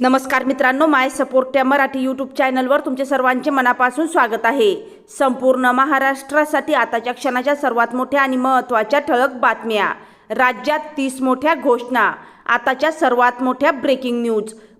नमस्कार मित्रांनो माय सपोर्ट त्या मराठी यूट्यूब चॅनलवर तुमचे सर्वांचे मनापासून स्वागत आहे. संपूर्ण महाराष्ट्रासाठी आताच्या क्षणाच्या सर्वात मोठ्या आणि महत्त्वाच्या ठळक बातम्या. राज्यात तीस मोठ्या घोषणा. आताच्या सर्वात मोठ्या ब्रेकिंग न्यूज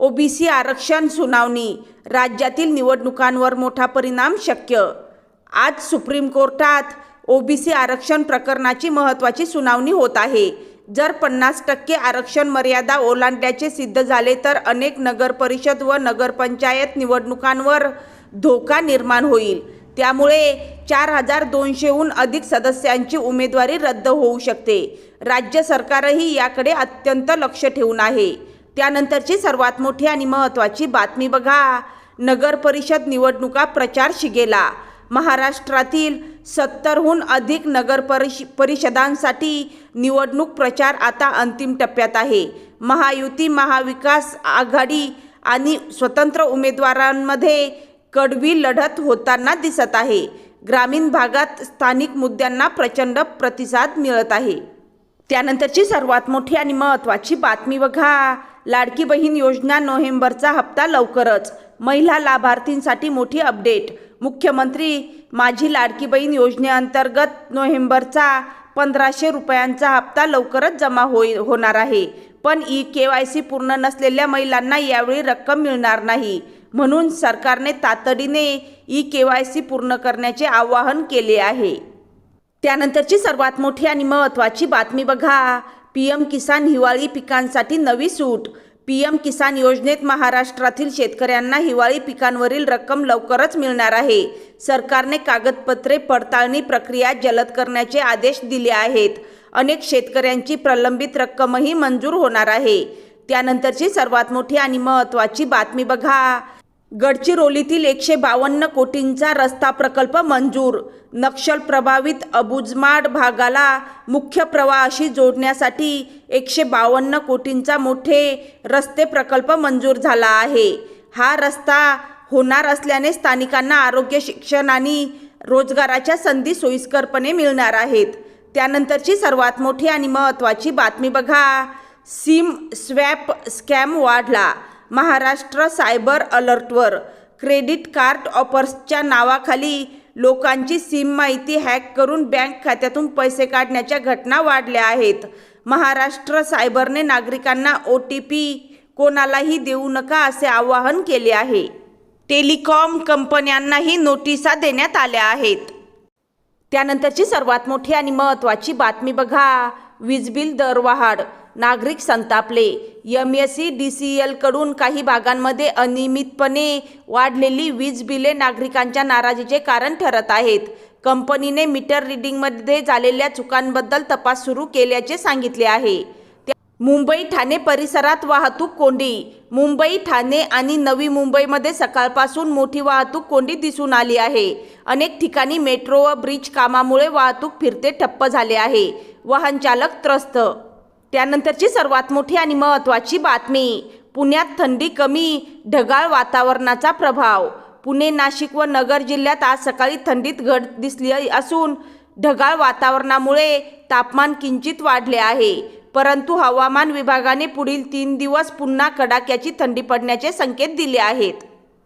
ओबीसी आरक्षण सुनावणी. राज्यातील निवडणुकांवर मोठा परिणाम शक्य. आज सुप्रीम कोर्टात ओबीसी आरक्षण प्रकरणाची महत्त्वाची सुनावणी होत आहे. जर पन्नास टक्के आरक्षण मर्यादा ओलांडल्याचे सिद्ध झाले तर अनेक नगरपरिषद व नगरपंचायत निवडणुकांवर धोका निर्माण होईल. त्यामुळे चार हजार दोनशेहून अधिक सदस्यांची उमेदवारी रद्द होऊ शकते. राज्य सरकारही याकडे अत्यंत लक्ष ठेवून आहे. त्यानंतरची सर्वात मोठी आणि महत्त्वाची बातमी बघा. नगर परिषद निवडणुका प्रचार शिगेला. महाराष्ट्रातील सत्तरहून अधिक नगर परिष परिषदांसाठी निवडणूक प्रचार आता अंतिम टप्प्यात आहे. महायुती महाविकास आघाडी आणि स्वतंत्र उमेदवारांमध्ये कडवी लढत होताना दिसत आहे. ग्रामीण भागात स्थानिक मुद्द्यांना प्रचंड प्रतिसाद मिळत आहे. त्यानंतरची सर्वात मोठी आणि महत्त्वाची बातमी बघा. लाडकी बहीण योजना नोव्हेंबरचा हप्ता लवकरच. महिला लाभार्थींसाठी मोठी अपडेट. मुख्यमंत्री माझी लाडकी बहीण योजनेअंतर्गत नोव्हेंबरचा पंधराशे रुपयांचा हप्ता लवकरच जमा होई होणार आहे. पण ई के वाय सी पूर्ण नसलेल्या महिलांना यावेळी रक्कम मिळणार नाही. म्हणून सरकारने तातडीने ई के वाय सी पूर्ण करण्याचे आवाहन केले आहे. त्यानंतरची सर्वात मोठी आणि महत्त्वाची बातमी बघा. पी एम किसान हिवाळी पिकांसाठी नवी सूट. पी एम किसान योजनेत महाराष्ट्रातील शेतकऱ्यांना हिवाळी पिकांवरील रक्कम लवकरच मिळणार आहे. सरकारने कागदपत्रे पडताळणी प्रक्रिया जलद करण्याचे आदेश दिले आहेत. अनेक शेतकऱ्यांची प्रलंबित रक्कमही मंजूर होणार आहे. त्यानंतरची सर्वात मोठी आणि महत्त्वाची बातमी बघा. गडचिरोलीतील एकशे बावन्न कोटींचा रस्ता प्रकल्प मंजूर. नक्षल प्रभावित अबुजमाड भागाला मुख्य प्रवाहाशी जोडण्यासाठी एकशे बावन्न कोटींचा मोठे रस्ते प्रकल्प मंजूर झाला आहे. हा रस्ता होणार असल्याने स्थानिकांना आरोग्य शिक्षण आणि रोजगाराच्या संधी सोयीस्करपणे मिळणार आहेत. त्यानंतरची सर्वात मोठी आणि महत्त्वाची बातमी बघा. सिम स्वॅप स्कॅम वाढला. महाराष्ट्र सायबर अलर्टवर. क्रेडिट कार्ड ऑफर्सच्या नावाखाली लोकांची सिम माहिती हॅक करून बँक खात्यातून पैसे काढण्याच्या घटना वाढल्या आहेत. महाराष्ट्र सायबरने नागरिकांना ओ टी पी कोणालाही देऊ नका असे आवाहन केले आहे. टेलिकॉम कंपन्यांनाही नोटिसा देण्यात आल्या आहेत. त्यानंतरची सर्वात मोठी आणि महत्त्वाची बातमी बघा. वीज बिल दरवाढ. नागरिक संतापले. M S C D C एलकडून काही भागांमध्ये अनियमितपणे वाढलेली वीज बिले नागरिकांच्या नाराजीचे कारण ठरत आहेत. कंपनीने मीटर रिडिंगमध्ये झालेल्या चुकांबद्दल तपास सुरू केल्याचे सांगितले आहे. त्या- मुंबई ठाणे परिसरात वाहतूक कोंडी. मुंबई ठाणे आणि नवी मुंबईमध्ये सकाळपासून मोठी वाहतूक कोंडी दिसून आली आहे. अनेक ठिकाणी मेट्रो व ब्रिज कामामुळे वाहतूक फिरते ठप्प झाले आहे. वाहनचालक त्रस्त त्यानंतरची सर्वात मोठी आणि महत्त्वाची बातमी पुण्यात थंडी कमी ढगाळ वातावरणाचा प्रभाव. पुणे नाशिक व नगर जिल्ह्यात आज सकाळी थंडीत घट दिसली असून ढगाळ वातावरणामुळे तापमान किंचित वाढले आहे. परंतु हवामान विभागाने पुढील तीन दिवस पुन्हा कडाक्याची थंडी पडण्याचे संकेत दिले आहेत.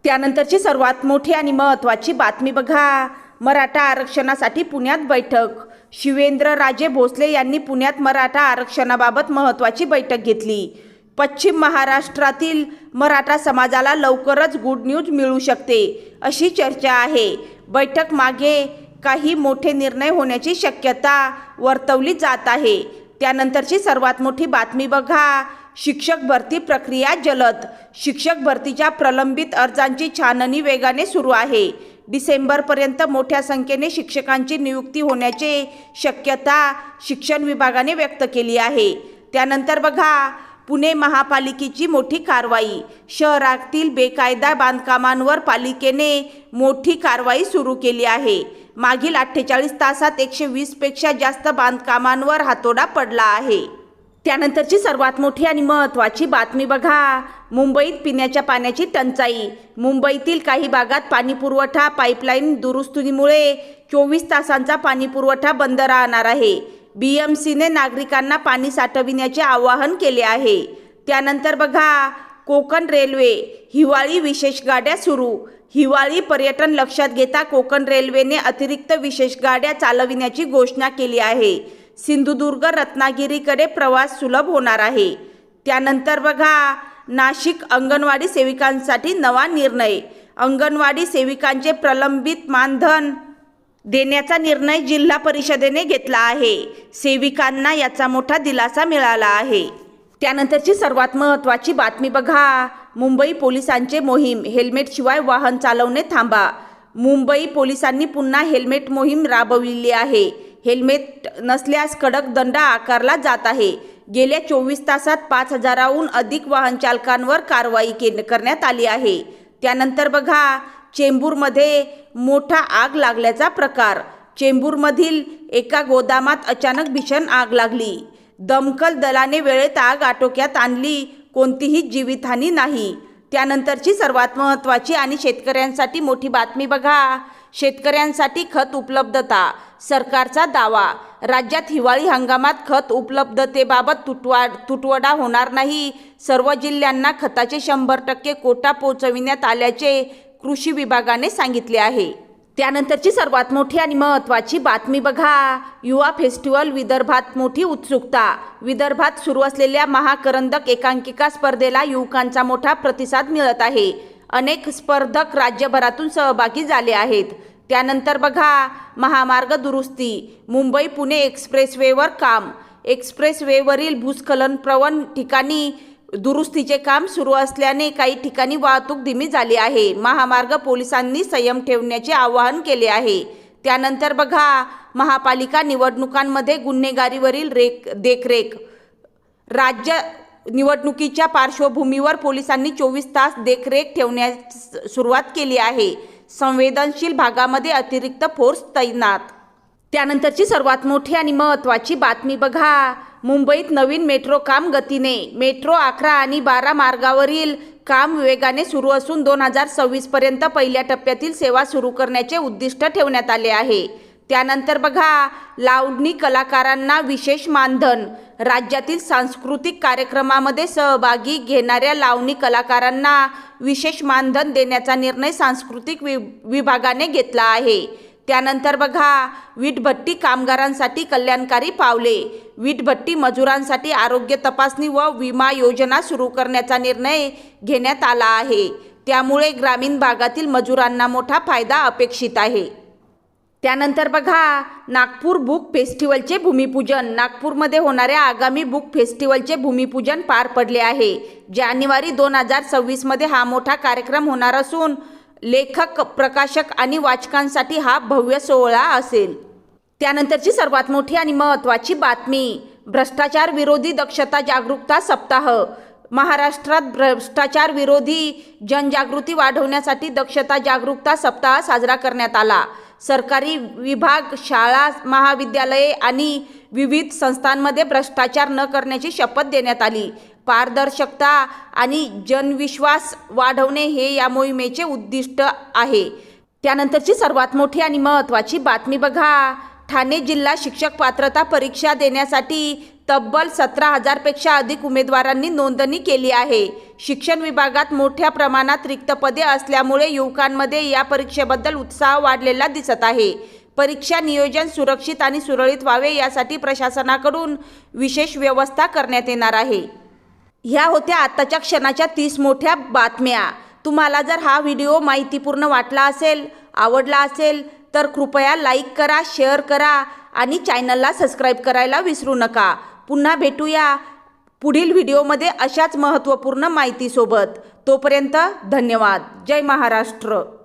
त्यानंतरची सर्वात मोठी आणि महत्त्वाची बातमी बघा. मराठा आरक्षणासाठी पुण्यात बैठक. शिवेंद्र राजे भोसले यांनी पुण्यात मराठा आरक्षणाबाबत महत्त्वाची बैठक घेतली. पश्चिम महाराष्ट्रातील मराठा समाजाला लवकरच गुड न्यूज मिळू शकते अशी चर्चा आहे. बैठक मागे काही मोठे निर्णय होण्याची शक्यता वर्तवली जात आहे. त्यानंतरची सर्वात मोठी बातमी बघा. शिक्षक भरती प्रक्रिया जलद. शिक्षक भरतीच्या प्रलंबित अर्जांची छाननी वेगाने सुरू आहे. डिसेंबरपर्यंत मोठ्या संख्येने शिक्षकांची नियुक्ती होण्याची शक्यता शिक्षण विभागाने व्यक्त केली आहे. त्यानंतर बघा पुणे महापालिकेची मोठी कारवाई. शहरातील बेकायदा बांधकामांवर पालिकेने मोठी कारवाई सुरू केली आहे. मागील अठ्ठेचाळीस तासात एकशे वीसपेक्षा जास्त बांधकामांवर हातोडा पडला आहे. त्यानंतरची सर्वात मोठी आणि महत्त्वाची बातमी बघा. मुंबईत पिण्याच्या पाण्याची टंचाई. मुंबईतील काही भागात पाणीपुरवठा पाईपलाईन दुरुस्तीमुळे चोवीस तासांचा पाणीपुरवठा बंद राहणार आहे. बी एम सीने नागरिकांना पाणी साठविण्याचे आवाहन केले आहे. त्यानंतर बघा कोकण रेल्वे हिवाळी विशेष गाड्या सुरू. हिवाळी पर्यटन लक्षात घेता कोकण रेल्वेने अतिरिक्त विशेष गाड्या चालविण्याची घोषणा केली आहे. सिंधुदुर्ग रत्नागिरीकडे प्रवास सुलभ होणार आहे. त्यानंतर बघा नाशिक अंगणवाडी सेविकांसाठी नवा निर्णय. अंगणवाडी सेविकांचे प्रलंबित मानधन देण्याचा निर्णय जिल्हा परिषदेने घेतला आहे. सेविकांना याचा मोठा दिलासा मिळाला आहे. त्यानंतरची सर्वात महत्त्वाची बातमी बघा. मुंबई पोलिसांचे मोहीम हेल्मेटशिवाय वाहन चालवणे थांबा. मुंबई पोलिसांनी पुन्हा हेल्मेट मोहीम राबविली आहे. हेल्मेट नसल्यास कडक दंड आकारला जात आहे. गेल्या चोवीस तासात पाच हजाराहून अधिक वाहन चालकांवर कारवाई के करण्यात आली आहे. त्यानंतर बघा चेंबूरमध्ये मोठा आग लागल्याचा प्रकार. चेंबूरमधील एका गोदामात अचानक भीषण आग लागली. दमकल दलाने वेळेत आग आटोक्यात आणली कोणतीही जीवितहानी नाही. त्यानंतरची सर्वात महत्त्वाची आणि शेतकऱ्यांसाठी मोठी बातमी बघा शेतकऱ्यांसाठी खत उपलब्धता सरकारचा दावा. राज्यात हिवाळी हंगामात खत उपलब्धतेबाबत तुटवा तुटवडा होणार नाही. सर्व जिल्ह्यांना खताचे शंभर टक्के कोटा पोहोचविण्यात आल्याचे कृषी विभागाने सांगितले आहे. त्यानंतरची सर्वात मोठी आणि महत्त्वाची बातमी बघा. युवा फेस्टिवल विदर्भात मोठी उत्सुकता. विदर्भात सुरू असलेल्या महाकरंदक एकांकिका स्पर्धेला युवकांचा मोठा प्रतिसाद मिळत आहे. अनेक स्पर्धक राज्यभरातून सहभागी झाले आहेत. त्यानंतर बघा महामार्ग दुरुस्ती मुंबई पुणे एक्सप्रेसवेवर काम. एक्सप्रेसवेवरील भूस्खलन प्रवण ठिकाणी दुरुस्तीचे काम सुरू असल्याने काही ठिकाणी वाहतूक धीमी झाली आहे. महामार्ग पोलिसांनी संयम ठेवण्याचे आवाहन केले आहे. त्यानंतर बघा महापालिका निवडणुकांमध्ये गुन्हेगारीवरील रेख देखरेख. राज्य निवडणुकीच्या पार्श्वभूमीवर पोलिसांनी चोवीस तास देखरेख ठेवण्यास सुरुवात केली आहे. संवेदनशील भागामध्ये अतिरिक्त फोर्स तैनात. त्यानंतरची सर्वात मोठी आणि महत्त्वाची बातमी बघा. मुंबईत नवीन मेट्रो काम गतीने. मेट्रो अकरा आणि बारा मार्गावरील काम वेगाने सुरू असून दोन हजार सव्वीसपर्यंत पहिल्या टप्प्यातील सेवा सुरू करण्याचे उद्दिष्ट ठेवण्यात आले आहे. त्यानंतर बघा लावणी कलाकारांना विशेष मानधन. राज्यातील सांस्कृतिक कार्यक्रमामध्ये सहभागी घेणाऱ्या लावणी कलाकारांना विशेष मानधन देण्याचा निर्णय सांस्कृतिक वि विभागाने घेतला आहे. त्यानंतर बघा वीटभट्टी कामगारांसाठी कल्याणकारी पावले वीटभट्टी मजुरांसाठी आरोग्य तपासणी व विमा योजना सुरू करण्याचा निर्णय घेण्यात आला आहे. त्यामुळे ग्रामीण भागातील मजुरांना मोठा फायदा अपेक्षित आहे. त्यानंतर बघा नागपूर बुक फेस्टिवलचे भूमिपूजन. नागपूरमध्ये होणाऱ्या आगामी बुक फेस्टिवलचे भूमिपूजन पार पडले आहे. जानेवारी दोन हजार सव्वीसमध्ये हा मोठा कार्यक्रम होणार असून लेखक प्रकाशक आणि वाचकांसाठी हा भव्य सोहळा असेल. त्यानंतरची सर्वात मोठी आणि महत्त्वाची बातमी भ्रष्टाचार विरोधी दक्षता जागरूकता सप्ताह. महाराष्ट्रात भ्रष्टाचार विरोधी जनजागृती वाढवण्यासाठी दक्षता जागरूकता सप्ताह साजरा करण्यात आला. सरकारी विभाग शाळा महाविद्यालये आणि विविध संस्थांमध्ये भ्रष्टाचार न करण्याची शपथ देण्यात आली. पारदर्शकता आणि जनविश्वास वाढवणे हे या मोहिमेचे उद्दिष्ट आहे. त्यानंतरची सर्वात मोठी आणि महत्त्वाची बातमी बघा. ठाणे जिल्हा शिक्षक पात्रता परीक्षा देण्यासाठी तब्बल सतरा हजारपेक्षा अधिक उमेदवारांनी नोंदणी केली आहे. शिक्षण विभागात मोठ्या प्रमाणात रिक्त पदे असल्यामुळे युवकांमध्ये या परीक्षेबद्दल उत्साह वाढलेला दिसत आहे. परीक्षा नियोजन सुरक्षित आणि सुरळीत व्हावे यासाठी प्रशासनाकडून विशेष व्यवस्था करण्यात येणार आहे. ह्या होत्या आत्ताच्या क्षणाच्या तीस मोठ्या बातम्या. तुम्हाला जर हा व्हिडिओ माहितीपूर्ण वाटला असेल आवडला असेल तर कृपया लाईक करा शेअर करा आणि चॅनलला सबस्क्राईब करायला विसरू नका. पुन्हा भेटूया पुढील व्हिडिओमध्ये अशाच महत्त्वपूर्ण माहितीसोबत. तोपर्यंत धन्यवाद. जय महाराष्ट्र.